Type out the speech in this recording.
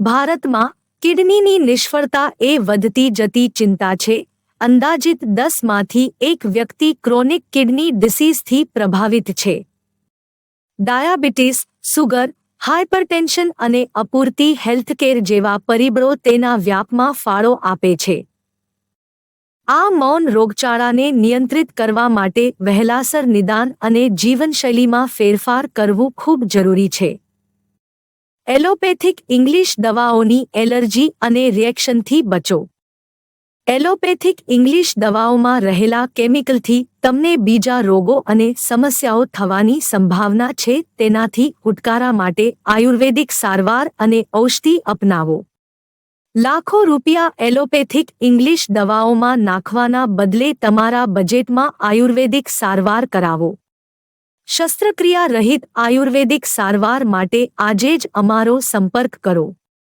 ભારતમાં કિડનીની નિષ્ફળતા એ વધતી જતી ચિંતા છે. અંદાજિત દસમાંથી એક વ્યક્તિ ક્રોનિક કિડની ડિસીઝથી પ્રભાવિત છે. ડાયાબિટીસ, સુગર હાઇપરટેન્શન અને અપૂરતી હેલ્થકેર જેવા પરિબળો તેના વ્યાપમાં ફાળો આપે છે. આ મૌન રોગચાળાને નિયંત્રિત કરવા માટે વહેલાસર નિદાન અને જીવનશૈલીમાં ફેરફાર કરવું ખૂબ જરૂરી છે. એલોપેથિક ઇંગ્લિશ દવાઓની એલર્જી અને રિએક્શનથી બચો. એલોપેથિક ઇંગ્લિશ દવાઓમાં રહેલા કેમિકલથી તમને બીજા રોગો અને સમસ્યાઓ થવાની સંભાવના છે, તેનાથી છુટકારા માટે આયુર્વેદિક સારવાર અને ઔષધિ અપનાવો. લાખો રૂપિયા એલોપેથિક ઇંગ્લિશ દવાઓમાં નાખવાના બદલે તમારા બજેટમાં આયુર્વેદિક સારવાર કરાવો. શસ્ત્રક્રિયા રહિત આયુર્વેદિક સારવાર માટે આજે જ અમારો સંપર્ક કરો.